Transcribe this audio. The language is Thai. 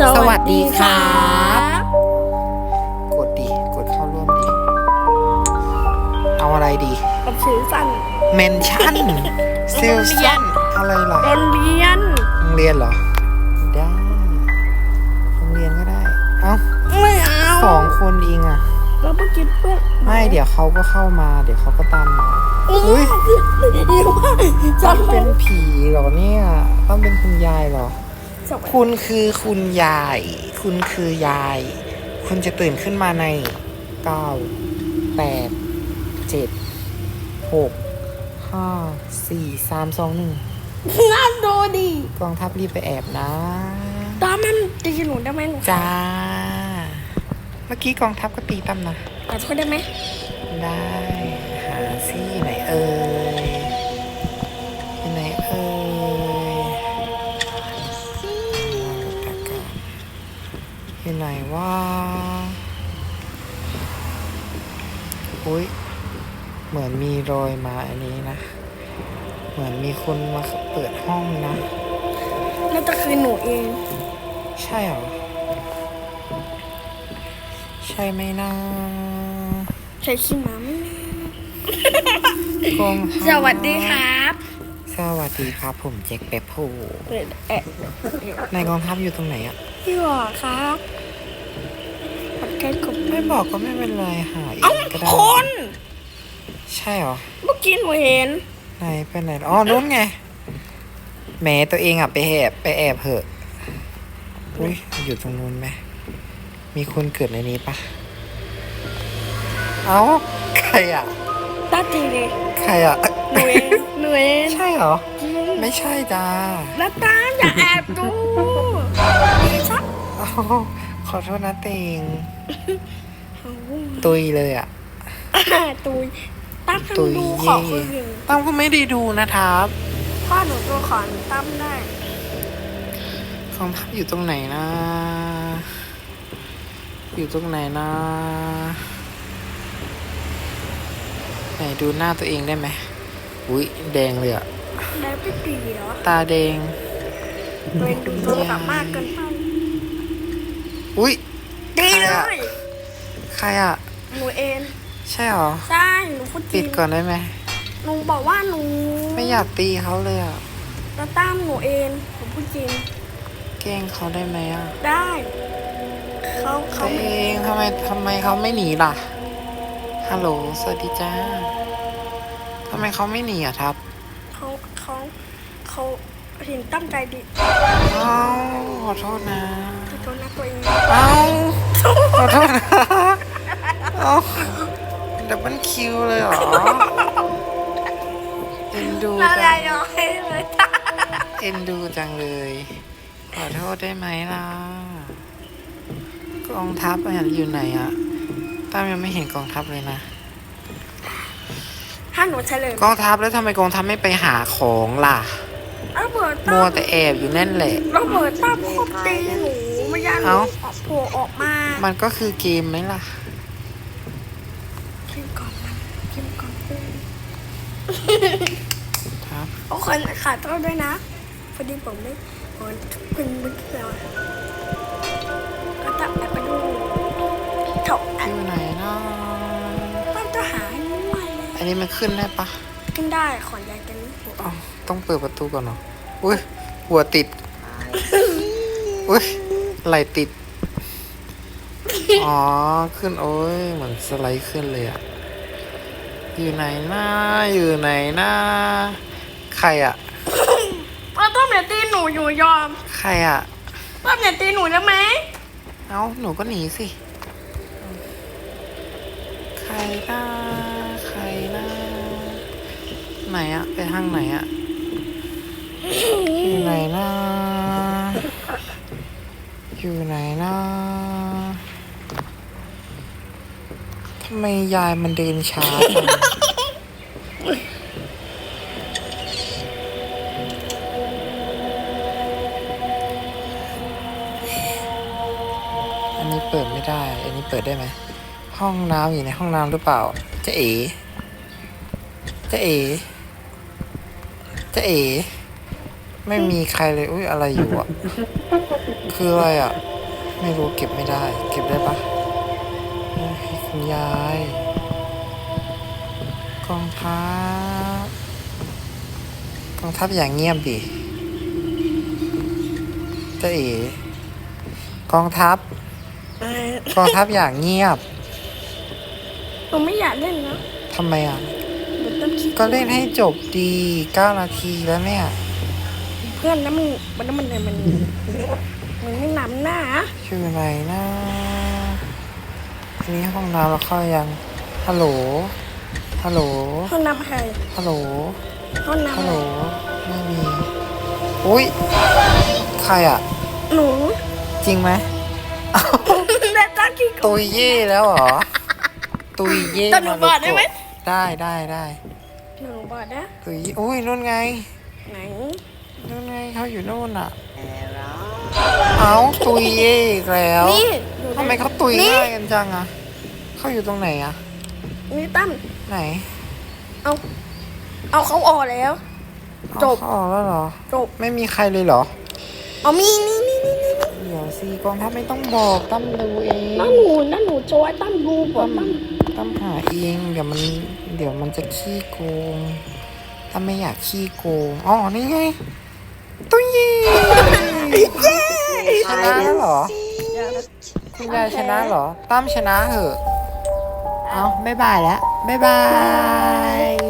สวัสดีครับบกดดีกดเข้าร่วมดี เอาอะไรดีกับชื่อสั้นเมนชั่นเซลซันอะไรเหรอโรงเรียนโรงเรียนเหรอ ได้โรงเรียนก็ได้ เอ้าไม่เอาสองคนเองอะเราเพิ่งกินเพื่อนไม่เดี๋ยวเขาก็เข้ามา เดี๋ยวเขาก็ตามมาอุ้อุ๊ยยดีมากจต้องำเป็เป็นนผีเหรอเนี่ย ต้องเป็นคุณยายเหรอสวัสดี คุณคือคุณยาย คุณคือยาย คุณจะตื่นขึ้นมาในเก้าแปดเจ็ดหกห้าสี่สามสองหนึ่งน่าดูดิกองทัพรีบไปแอบนะตามันตีหนูได้ไหมหนูจ้า เมื่อกี้กองทัพก็ตีตั้มนะขอโทษได้ไหม ได้ หาซี่ไหนเอ่ยอยู่ อยู่ไหนว่าอุ้ยเหมือนมีรอยมาอันนี้นะ เหมือนมีคนมาเปิดห้องนะน่าจะคือหนูเอง ใช่เหรอ ใช่ไหมนะใช้ขี้หมาไหมกองทัพสวัสดีครับ สวัสดีครับ ผมแจ็คเปปโพเปิดแอะในกองทัพอยู่ตรงไหนอะพี่หวอครับ กดใกล้กดไม่บอกก็ไม่เป็นไรหาเอเอ้างก็ได้คน ใช่เหรอ เมื่อกี้หนูเห็นไหนไปไหนอ๋อนู้นไงแหมตัวเองอะไปแอบไปแอบเหอะอุ้ยอยู่ตรงนู้นไหมมีคนเกิดในนี้ปะเอ้าใครอะตาจริงดิใครอะหนูเองหนูเองใช่เหรอ จริงไม่ใช่จ้าแล้วตาอย่าแอบดูชักอ๋อ ขอโทษนะเตงเอาตุยเลยอะตุยตั้มตุยทำดูขเย่อคนอื่นตั้มก็ไม่ได้ดูนะครับพ่อหนูตัวขอหนูตั้มได้ของทัพอยู่ตรงไหนนะ อยู่ตรงไหนนะ ไหนดูหน้าตัวเองได้ไหมอุ้ยแดงเลยอะได้ไปตีเหรอตาแดงตัวเองดูโทรศัพท์มากเกินไป อุ้ยดีใครเลอะย ใครอะหนูเอง ใช่หรอ ใช่ หนูพูดจริปิงดก่อนได้ไหม หนูบอกว่าหนูไม่อยากตีเขาเลยอะแล้วตั้มหนูเอง หนูพูดจริง แกล้งเขาได้ไหมอะได้ เขาเขาตัวเองทำไมทำไมเขาไม่หนีล่ะ ฮัลโหล สวัสดีจ้าทำไมเขาไม่หนีอะทับ เขาเขาเขา เห็นตั้มใจดีเอ้าขอโทษนะขอโทษนะตัวเองเอ้าขอโทษนะเอ้าดับเบิลคิวเลยเหรอเอ็นดูละจัลางยย้อยเลยเอ็นดูจังเลย ขอโทษได้ไหมล่ะกองทัพอะอยู่ไหนอะตั้มยังไม่เห็นกองทัพเลยนะถ้าหนูเฉลยกองทัพแล้วทำไมกองทัพไม่ไปหาของล่ะ ระเบิดมัตั้วมแต่แอบอยู่นั่นแหละ ระเบิดตั้มครบตีหนูไม่ยันหนูเอ้าออกโผล่ออกมามันก็คือเกมไหมล่ะกินก่อนนะกินก่อนเพื่อนครับโอ้คนขาดโทษด้วยนะพอดีผมไม่ผมเป็นมึกแล้วก็จะแอบไปดูถกแออบยู่ไหนเนาะต้องจะหาให้หน่อยอันนี้มันขึ้นได้ปะขึ้นได้ขอนย ต้องเปิดประตูก่อนเนาะอุ้ยหัวติดอุ้ยไหลติด อ๋อ ขึ้นโอ้ยเหมือนสไลด์ขึ้นเลยอะอยู่ไหนนะอยู่ไหนนะใครอะเราต้องอย่าตีหนูอยู่ยอมใครอะต้องอย่าตีหนูได้ไหมเอ้าหนูก็หนีสิ ใครนะใครนะไหนอะไปทางไหนอะ อยู่ไหนนะอยู่ไหนนะทำไมยายมันเดินช้าจังอันนี้เปิดไม่ได้ อันนี้เปิดได้ไหม ห้องน้ำอยู่ในห้องน้ำหรือเปล่าเจะเอ๋เจะเอ๋เจะเอ๋ ไม่มีใครเลยอุ้ยอะไรอยู่อะ คืออะไรอะ ไม่รู้เก็บไม่ได้ เก็บได้ปะโอ้ยคุณยายกองทัพกองทัพอย่างเงียบดิเจ๊เอ๋กองทัพเออกองทัพอย่างเงียบผมไม่อยากเล่นนะทำไมอะเดี๋ยวต้องคิดก็เล่นให้จบดี9นาทีแล้วเนี่ยเพื่อนนะมันมันมันมันมันมันไม่นำหน้าชื่ออะไรนะอันนี้ห้องน้ำเราเข้ายังฮัลโหลฮัลโหลห้องน้ำใครฮัลโหลห้องน้ำฮัลอะโหลไรไม่มีอุ้ยใครอะ หนูจริงไหมแต่ต้องคิดก่อนตุยเย่แล้วเหรอ ตุยเย่แต่หนูมาบอกได้ไหมได้ได้ได้หนูบอกนะตุยเย่อุ้ยนู่นไงไหน นู่นไงเขาอยู่นู่นอะเอาตุยเย่อีกแล้ว นี่หนูทำไมเขาตุยนี่ง่ายกันจังอะเขาอยู่ตรงไหนอะนี่ตั้มไหนเอา เอาเขาออกแล้วเอาจบเขาออกแล้วเหรอ จบ ไม่มีใครเลยเหรอ เอามีนี่นี่นี่นี่เดี๋ยวสิกองทัพไม่ต้องบอกตั้มดูเองนั่นหนูนั่นหนูโจยตั้มดูบอกตั้มตั้มหาเองเดี๋ยวมันเดี๋ยวมันจะขี้โกงถ้าไม่อยากขี้โกงอ๋อนี่ไง ตุ้ยชนะแล้วเหรอ คุณยายชนะเหรอตั้มชนะเหอะ เอาบ๊ายบายแล้วบ๊ายบาย